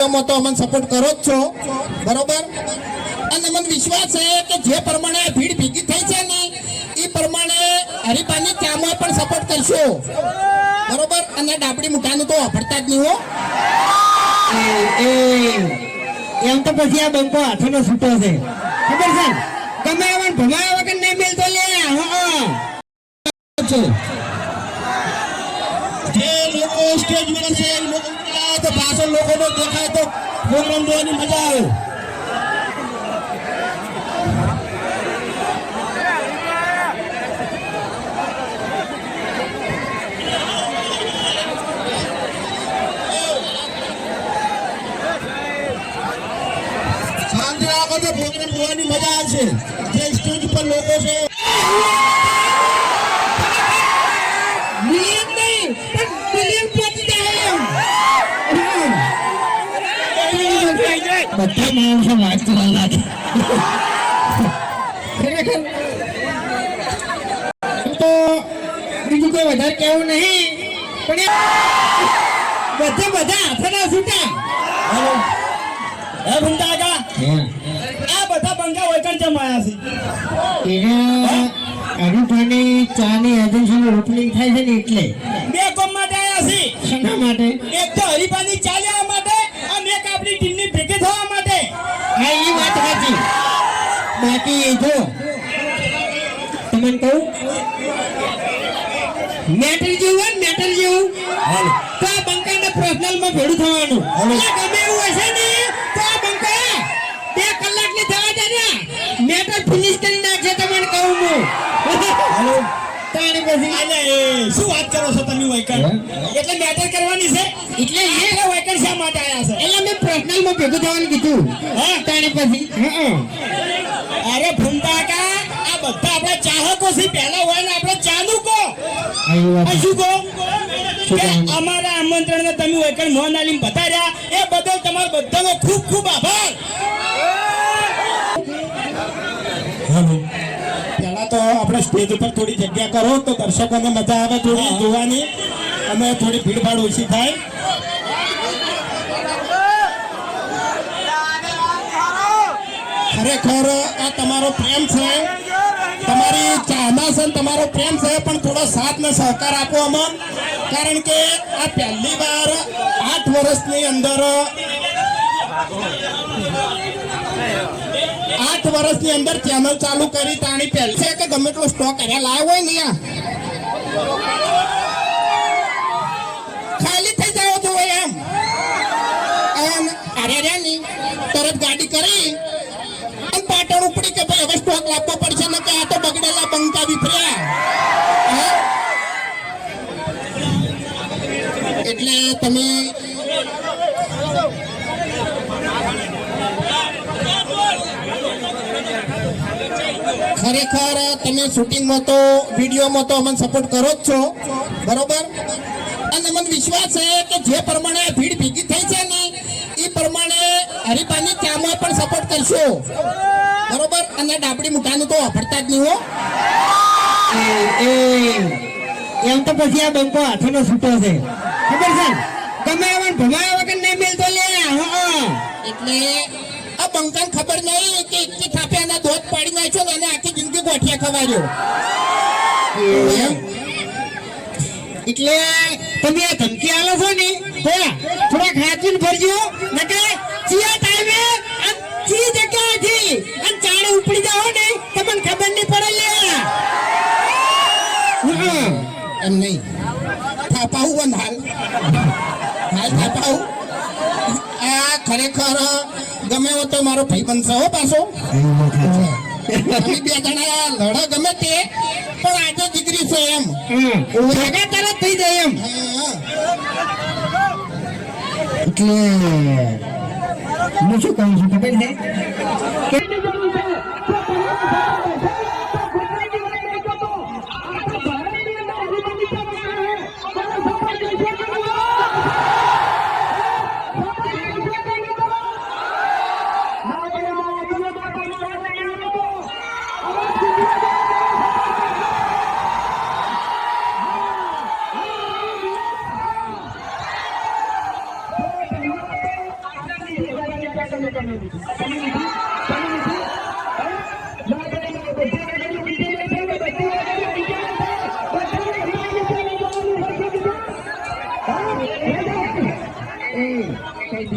તો અમને સપોર્ટ કરો જ છો. બરોબર? અને મને વિશ્વાસ છે કે જે પ્રમાણે ભીડ ભેગી થઈ છે ને એ પ્રમાણે હરિભાની ત્યાંમાં પણ સપોર્ટ કરશો. બરોબર? અને ડાબડી મુઠાનું તો વાપરતા જ નહીં હો. એ એમ તો પછી આ બંકો હાથોનો છૂટો છે. ખબર છે? ગમે એવા ભમાયા વગર નહીં મિલતો લે હા સ્ટેજ પર છે તો પાછળ લોકોનો દેખાય તો પ્રોગ્રામ જોવાની મજા આવે. પ્રોગ્રામ જોવાની મજા આવશે. જે સ્ટેજ પર લોકો છે બધા માણસો વાંચવા લાગે? ખરેખર તો બીજું કોઈ વધારે કહેવું નહીં પણ બધા બધા હાથના છૂટા. હે આ બધા બંગા વચન છે. એના ચાની એજન્સીનું ઓપનિંગ થાય છે ને એટલે? બે કોમ માટે આવ્યા છે. શેના માટે? એક તો હરિભાની હા એ વાત સાચી. બાકી જો તમને કહું? મેટર જેવું હોય મેટર જેવું. તો આ બંકાને પર્સનલમાં ભેડું થવાનું. એટલે ગમે એવું હશે ને તો આ બંકા બે કલાકની થવા ને. મેટર ફિનિશ કરી નાખશે તમને કહું હું. તાણી પછી અલે શું વાત કરો છો તમે વૈકણ એટલે મેટર કરવાની છે? એટલે એ વાયકર શા માટે આયા છે? એટલે મેં ભેગું થવાનું કીધું. હા? તાણી પછી? અરે ભૂમતા કા આ બધા આપણા ચાહકો છે પહેલા હોય ને આપણે ચાનું કો શું કહો? કે અમારા આમંત્રણને તમે એકણ મોહન આલીમ બતાડ્યા એ બદલ તમારો બધાનો ખૂબ ખૂબ આભાર. પહેલા તો આપણે સ્ટેજ ઉપર થોડી જગ્યા કરો તો દર્શકોને મજા આવે થોડી જોવાની. અને થોડી ભીડભાડ ઓછી થાય. ખરેખર આ તમારો પ્રેમ છે તમારી ચાહના છે ને તમારો પ્રેમ છે પણ થોડો સાથ ને સહકાર આપો અમન કારણ કે આ પહેલી વાર આઠ વર્ષની અંદર આઠ વર્ષની અંદર ચેનલ ચાલુ કરી તાણી પહેલી છે કે ગમે એટલો સ્ટોક કર્યા લાવ્યો હોય ને આ ખાલી થઈ જાવ તો એમ એમ અરે રે ની તરત ગાડી કરી અને ઉપડી કે ભાઈ હવે સ્ટોક આપવો પડશે, ને કે આ તો બગડેલા બંકા વિફર્યા એટલે તમે ખરેખર તમે શૂટિંગમાં તો, વિડીયોમાં તો અમને સપોર્ટ કરો જ છો. બરોબર? અને મને વિશ્વાસ છે કે જે પ્રમાણે ભીડ ભેગી થઈ છે ને એ પ્રમાણે પણ સપોર્ટ કરશો. બરોબર? અને ડાબડી મુઠાનું તો વાપરતા જ નહીં હો. એમ તો પછી આ બંકો હાથોનો છૂટો છે. ખબર છે? ગમે એવા ભમાયા વગર નહીં મિલતો લે. એટલે આ બંકાને ખબર નહીં કે એક થાપે એના ધોધ પાડી નાખ્યો ને એને આખી જિંદગી ગોઠિયા ખવાડ્યો. એટલે તમે આ ધમકી આલો છો ને તો થોડા ખાચીને ભરજો નકે ખબર નહીં પડે એમ નહીં. થાપાવું બંધ હાલ. હાલ થાપાવું આ ખરેખર ગમે તો મારો ભાઈ બનશે હો પાછો. અમે બે જણા લડો ગમે તે પણ આજે દીકરી છે એમ. ભેગા તરત થઈ જાય એમ. એટલે હું શું કહું છું ખબર છે?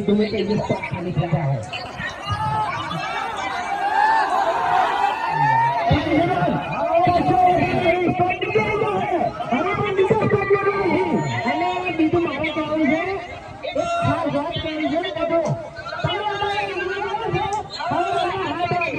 duit ini